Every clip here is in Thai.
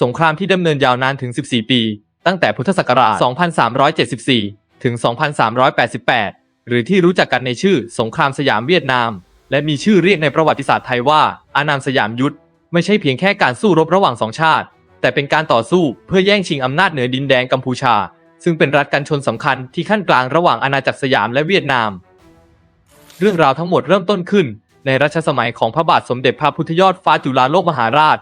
สงครามที่ดำเนินยาวนานถึง 14 ปี ตั้งแต่พุทธศักราช 2374 ถึง 2388 หรือที่รู้จักกันในชื่อสงครามสยามเวียดนาม และมีชื่อเรียกในประวัติศาสตร์ไทยว่า อานามสยามยุทธ ไม่ใช่เพียงแค่การสู้รบระหว่างสองชาติ แต่เป็นการต่อสู้เพื่อแย่งชิงอำนาจเหนือดินแดนกัมพูชา ซึ่งเป็นรัฐกันชนสำคัญที่ขั้นกลางระหว่างอาณาจักรสยามและเวียดนาม เรื่องราวทั้งหมดเริ่มต้นขึ้น ในรัชสมัยของพระบาทสมเด็จพระพุทธยอดฟ้าจุฬาโลกมหาราช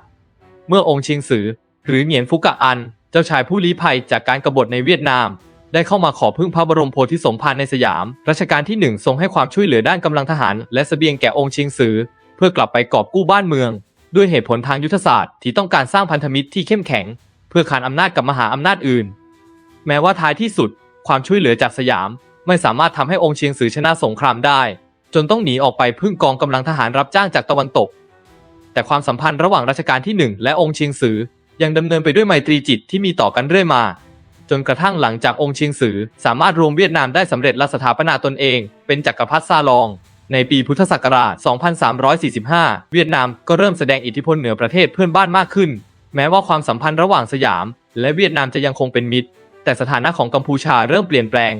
เมื่อองค์ชิงซือ หรือเหงียนฟุกะอัน เจ้าชายผู้ลี้ภัยจากการกบฏในเวียดนาม ได้เข้ามาขอพึ่งพระบรมโพธิสมภารในสยาม รัชกาลที่หนึ่งทรงให้ความช่วยเหลือด้านกำลังทหาร และเสบียงแก่องค์ชิงซือ เพื่อกลับไปกอบกู้บ้านเมือง ด้วยเหตุผลทางยุทธศาสตร์ที่ต้องการสร้างพันธมิตรที่เข้มแข็ง เพื่อขานอำนาจกับมหาอำนาจอื่น แม้ว่าท้ายที่สุด ความช่วยเหลือจากสยาม ไม่สามารถทำให้องค์เชียงซือชนะสงครามได้ จนต้องหนีออกไปพึ่งกองกำลังทหารรับจ้างจากตะวันตก แต่ความสัมพันธ์ระหว่างรัชกาลที่หนึ่งและองค์เชียงซือ ยังดำเนินไปด้วยไมตรีจิตที่มีต่อกันเรื่อยมา จนกระทั่งหลังจากองค์เชียงซือ สามารถรวมเวียดนามได้สำเร็จและสถาปนาตนเอง เป็นจักรพรรดิซาลอง ในปีพุทธศักราช 2345 เวียดนามก็เริ่มแสดงอิทธิพลเหนือประเทศเพื่อนบ้านมากขึ้น แม้ว่าความสัมพันธ์ระหว่างสยาม และเวียดนามจะยังคงเป็นมิตร แต่สถานะของกัมพูชาเริ่มเปลี่ยนแปลง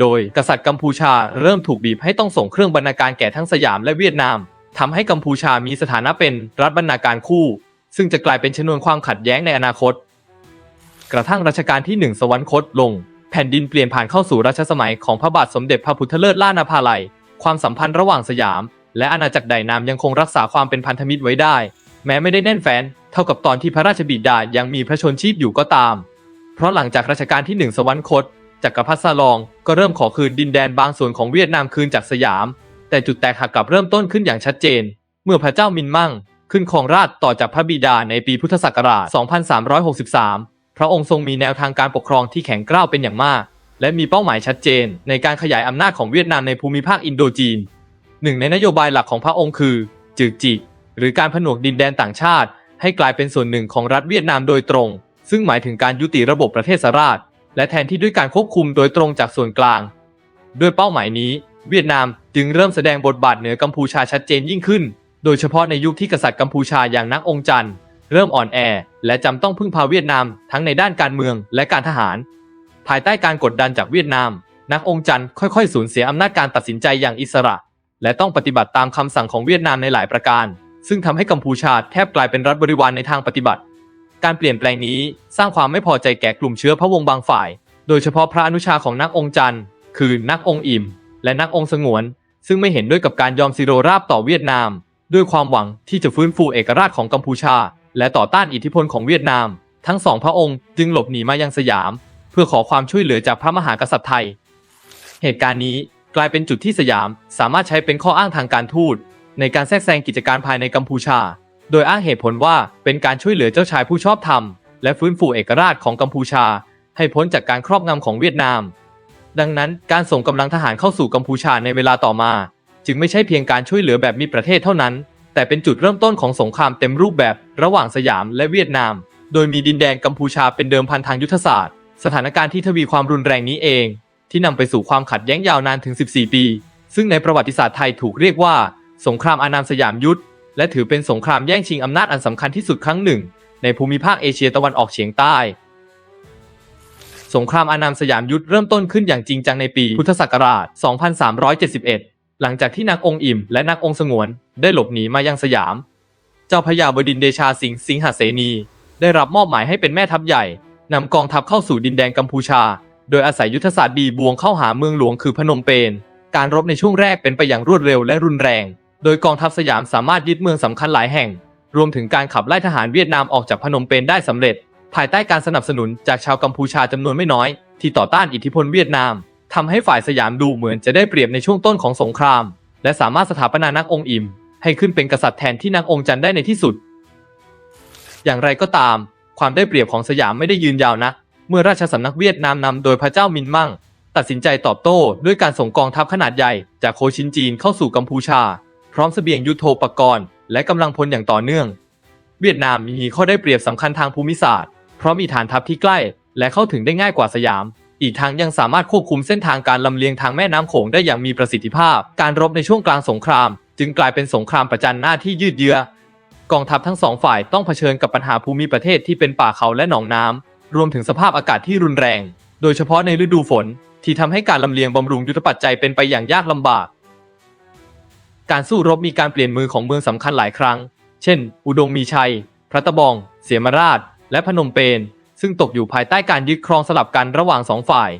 โดยกษัตริย์กัมพูชาเริ่มถูกบีบให้ต้องส่งเครื่องบรรณาการแก่ทั้งสยามและเวียดนาม ทำให้กัมพูชามีสถานะเป็นรัฐบรรณาการคู่ ซึ่งจะกลายเป็นชนวนความขัดแย้งในอนาคต กระทั่งรัชกาลที่หนึ่งสวรรคตลง แผ่นดินเปลี่ยนผ่านเข้าสู่รัชสมัยของพระบาทสมเด็จพระพุทธเลิศล่านาภาลัย ความสัมพันธ์ระหว่างสยาม และอาณาจักรไดนามยังคงรักษาความเป็นพันธมิตรไว้ได้ แม้ไม่ได้แน่นแฟ้นเท่ากับตอนที่พระราชบิดายังมีพระชนชีพอยู่ก็ตาม เพราะหลังจากรัชกาลที่หนึ่งสวรรคตจักรพรรดิซาลองก็เริ่มขอคืนดินแดนบางส่วนของเวียดนามคืนจากสยาม แต่จุดแตกหักกลับเริ่มต้นขึ้นอย่างชัดเจน เมื่อพระเจ้ามินมั่ง ขึ้นครองราชต่อจากพระบิดาในปีพุทธศักราช 2363 พระองค์ทรงมีแนวทางการปกครองที่แข็งกร้าวเป็นอย่างมาก และมีเป้าหมายชัดเจน ในการขยายอำนาจของเวียดนามในภูมิภาคอินโดจีน หนึ่งในนโยบายหลักของพระองค์คือจืกจิก หรือการผนวกดินแดนต่างชาติ ให้กลายเป็นส่วนหนึ่งของรัฐเวียดนามโดยตรง ซึ่งหมายถึงการยุติระบบประเทศสราช และแทนที่ด้วยการควบคุมโดยตรงจากส่วนกลาง ด้วยเป้าหมายนี้ เวียดนามจึงเริ่มแสดงบทบาทเหนือกัมพูชาชัดเจนยิ่งขึ้น โดยเฉพาะในยุคที่กษัตริย์กัมพูชาอย่างนักองจันทร์เริ่มอ่อนแอ และจำต้องพึ่งพาเวียดนามทั้งในด้านการเมืองและการทหาร ภายใต้การกดดันจากเวียดนาม นักองจันทร์ค่อยๆ สูญเสียอำนาจการตัดสินใจอย่างอิสระ และต้องปฏิบัติตามคำสั่งของเวียดนามในหลายประการ ซึ่งทำให้กัมพูชาแทบกลายเป็นรัฐบริวารในทางปฏิบัติ การเปลี่ยนแปลงนี้สร้างความไม่พอใจแก่กลุ่มเชื้อพระวงศ์บางฝ่าย โดยเฉพาะพระอนุชาของนักองจันทร์คือนักองอิ่ม และนักองค์สงวน ซึ่งไม่เห็นด้วยกับการยอมซิโรราบต่อเวียดนาม ด้วยความหวังที่จะฟื้นฟูเอกราชของกัมพูชา และต่อต้านอิทธิพลของเวียดนาม ทั้งสองพระองค์จึงหลบหนีมายังสยาม เพื่อขอความช่วยเหลือจากพระมหากษัตริย์ไทย เหตุการณ์นี้กลายเป็นจุดที่สยามสามารถใช้เป็นข้ออ้างทางการทูต ในการแทรกแซงกิจการภายในกัมพูชา โดยอ้างเหตุผลว่าเป็นการช่วยเหลือเจ้าชายผู้ชอบธรรม และฟื้นฟูเอกราชของกัมพูชา ให้พ้นจากการครอบงำของเวียดนาม ดังนั้นการส่งกำลังทหารเข้าสู่กัมพูชาในเวลาต่อมา จึงไม่ใช่เพียงการช่วยเหลือแบบมีประเทศเท่านั้น แต่เป็นจุดเริ่มต้นของสงครามเต็มรูปแบบระหว่างสยามและเวียดนาม โดยมีดินแดนกัมพูชาเป็นเดิมพันทางยุทธศาสตร์ สถานการณ์ที่ทวีความรุนแรงนี้เอง ที่นำไปสู่ความขัดแย้งยาวนานถึง 14 ปี ซึ่งในประวัติศาสตร์ไทยถูกเรียกว่า สงครามอานามสยามยุทธและถือเป็นสงครามแย่งชิงอำนาจอันสำคัญที่สุดครั้งหนึ่ง ในภูมิภาคเอเชียตะวันออกเฉียงใต้ สงครามอานามสยามยุทธเริ่มต้นขึ้นอย่างจริงจังในปีพุทธศักราช 2371 หลังจากที่นางองค์อิ่มและนางองค์สงวน ได้หลบหนีมายังสยาม เจ้าพระยาบดินเดชาสิงห์สิงหเสนี ได้รับมอบหมายให้เป็นแม่ทัพใหญ่นำกองทัพเข้าสู่ดินแดนกัมพูชา โดยอาศัยยุทธศาสตร์บีบวงเข้าหาเมืองหลวงคือพนมเปญ การรบในช่วงแรกเป็นไปอย่างรวดเร็วและรุนแรง โดยกองทัพสยามสามารถยึดเมืองสำคัญหลายแห่ง รวมถึงการขับไล่ทหารเวียดนามออกจากพนมเปญได้สำเร็จ ภายใต้การสนับสนุนจากชาวกัมพูชาจำนวนไม่น้อย ที่ต่อต้านอิทธิพลเวียดนามทำให้ฝ่ายสยามดูเหมือนจะได้เปรียบในช่วงต้นของสงคราม และสามารถสถาปนานักองค์อิม ให้ขึ้นเป็นกษัตริย์แทนที่นางองค์จันได้ในที่สุด อย่างไรก็ตาม ความได้เปรียบของสยามไม่ได้ยืนยาวนะ เมื่อราชสำนักเวียดนามนำโดยพระเจ้ามินมั่ง ตัดสินใจตอบโต้ด้วยการส่งกองทัพขนาดใหญ่ จากโคชินจีนเข้าสู่กัมพูชา พร้อมเสบียงยุทโธปกรณ์ และกำลังพลอย่างต่อเนื่อง เวียดนามมีข้อได้เปรียบสำคัญทางภูมิศาสตร์ เพราะมีฐานทัพที่ใกล้ และเข้าถึงได้ง่ายกว่าสยาม อีกทั้งยังสามารถควบคุมเส้นทางการลำเลียงทางแม่น้ำโขงได้อย่างมีประสิทธิภาพ การรบในช่วงกลางสงคราม จึงกลายเป็นสงครามประจันหน้าที่ยืดเยื้อกองทัพทั้งสองฝ่ายต้องเผชิญกับปัญหาภูมิประเทศที่เป็นป่าเขาและหนองน้ำรวมถึงสภาพอากาศที่รุนแรง โดยเฉพาะในฤดูฝน ที่ทำให้การลำเลียงบำรุงยุทธปัจจัยเป็นไปอย่างยากลำบาก การสู้รบมีการเปลี่ยนมือของเมืองสำคัญหลายครั้ง เช่น อุดงมีชัย พระตะบอง เสียมราช และพนมเปญซึ่งตกอยู่ภายใต้การยึดครองสลับกันระหว่างสองฝ่าย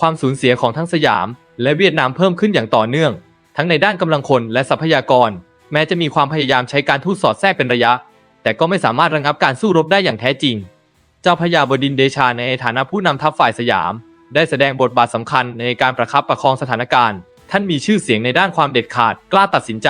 ความสูญเสียของทั้งสยาม และเวียดนามเพิ่มขึ้นอย่างต่อเนื่อง ทั้งในด้านกำลังคนและทรัพยากร แม้จะมีความพยายามใช้การทูตสอดแทรกเป็นระยะ แต่ก็ไม่สามารถระงับการสู้รบได้อย่างแท้จริง เจ้าพระยาบดินเดชาในฐานะผู้นำทัพฝ่ายสยาม ได้แสดงบทบาทสำคัญในการประคับประคองสถานการณ์ ท่านมีชื่อเสียงในด้านความเด็ดขาดกล้าตัดสินใจ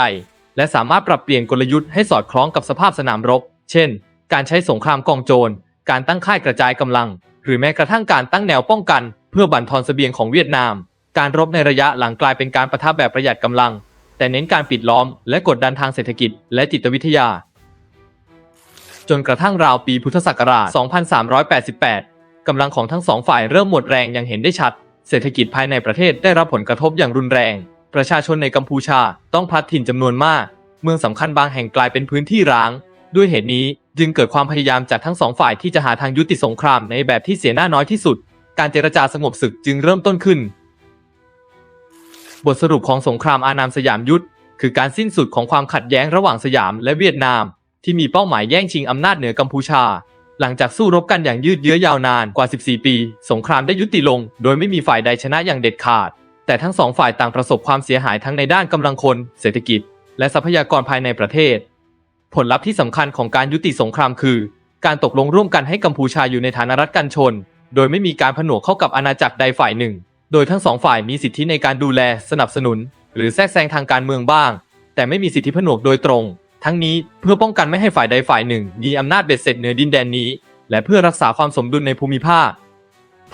และสามารถปรับเปลี่ยนกลยุทธ์ให้สอดคล้องกับสภาพสนามรบ เช่น การใช้สงครามกองโจร การตั้งค่ายกระจายกำลัง หรือแม้กระทั่งการตั้งแนวป้องกัน เพื่อบั่นทอนเสบียงของเวียดนาม การรบในระยะหลังกลายเป็นการประทับแบบประหยัดกำลัง แต่เน้นการปิดล้อม และกดดันทางเศรษฐกิจ และจิตวิทยา จนกระทั่งราวปีพุทธศักราช 2388 กำลังของทั้งสองฝ่ายเริ่มหมดแรงอย่างเห็นได้ชัด เศรษฐกิจภายในประเทศได้รับผลกระทบอย่างรุนแรง ประชาชนในกัมพูชาต้องพลัดถิ่นจำนวนมาก เมืองสำคัญบางแห่งกลายเป็นพื้นที่ร้าง ด้วยเหตุนี้ จึงเกิดความพยายามจากทั้งสองฝ่ายที่จะหาทางยุติสงครามในแบบที่เสียหน้าน้อยที่สุด การเจรจาสงบศึกจึงเริ่มต้นขึ้น บทสรุปของสงครามอานามสยามยุทธคือการสิ้นสุดของความขัดแย้งระหว่างสยามและเวียดนาม ที่มีเป้าหมายแย่งชิงอำนาจเหนือกัมพูชา หลังจากสู้รบกันอย่างยืดเยื้อยาวนานกว่า 14 ปี สงครามได้ยุติลง โดยไม่มีฝ่ายใดชนะอย่างเด็ดขาด แต่ทั้งสองฝ่ายต่างประสบความเสียหายทั้งในด้านกำลังคน เศรษฐกิจ และทรัพยากรภายในประเทศ ผลลัพธ์ที่สำคัญของการยุติสงครามคือ การตกลงร่วมกันให้กัมพูชาอยู่ในฐานะรัฐกันชน โดยไม่มีการผนวกเข้ากับอาณาจักรใดฝ่ายหนึ่ง โดยทั้งสองฝ่ายมีสิทธิในการดูแลสนับสนุน หรือแทรกแซงทางการเมืองบ้าง แต่ไม่มีสิทธิผนวกโดยตรง ทั้งนี้เพื่อป้องกันไม่ให้ฝ่ายใดฝ่ายหนึ่งมีอำนาจเบ็ดเสร็จเหนือดินแดนนี้ และเพื่อรักษาความสมดุลในภูมิภาค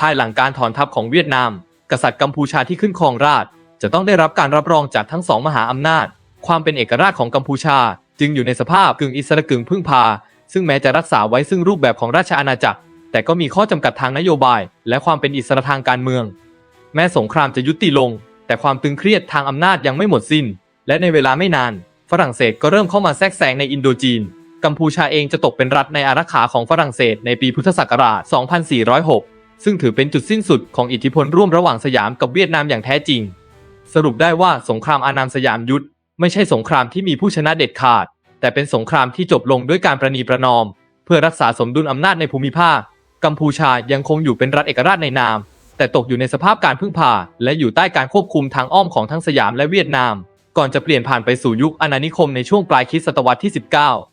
ภายหลังการถอนทัพของเวียดนาม กษัตริย์กัมพูชาที่ขึ้นครองราชจะต้องได้รับการรับรองจากทั้งสองมหาอำนาจ ความเป็นเอกราชของกัมพูชา จึงอยู่ในสภาพกึ่งอิสระกึ่งพึ่งพา ซึ่งแม้จะรักษาไว้ซึ่งรูปแบบของราชอาณาจักร แต่ก็มีข้อจำกัดทางนโยบาย และความเป็นอิสระทางการเมือง แม้สงครามจะยุติลง แต่ความตึงเครียดทางอำนาจยังไม่หมดสิ้น และในเวลาไม่นาน ฝรั่งเศสก็เริ่มเข้ามาแทรกแซงในอินโดจีน กัมพูชาเองจะตกเป็นรัฐในอารักขาของฝรั่งเศสในปีพุทธศักราช 2406 ซึ่งถือเป็นจุดสิ้นสุดของอิทธิพลร่วมระหว่างสยามกับเวียดนามอย่างแท้จริง สรุปได้ว่าสงครามอานามสยามยุทธไม่ใช่สงครามที่มีผู้ชนะเด็ดขาด แต่เป็นสงครามที่จบลงด้วยการประนีประนอม เพื่อรักษาสมดุลอำนาจในภูมิภาค กัมพูชายังคงอยู่เป็นรัฐเอกราชในนาม แต่ตกอยู่ในสภาพการพึ่งพา และอยู่ใต้การควบคุมทางอ้อมของทั้งสยามและเวียดนาม ก่อนจะเปลี่ยนผ่านไปสู่ยุคอาณานิคมในช่วงปลายคริสตศตวรรษที่ 19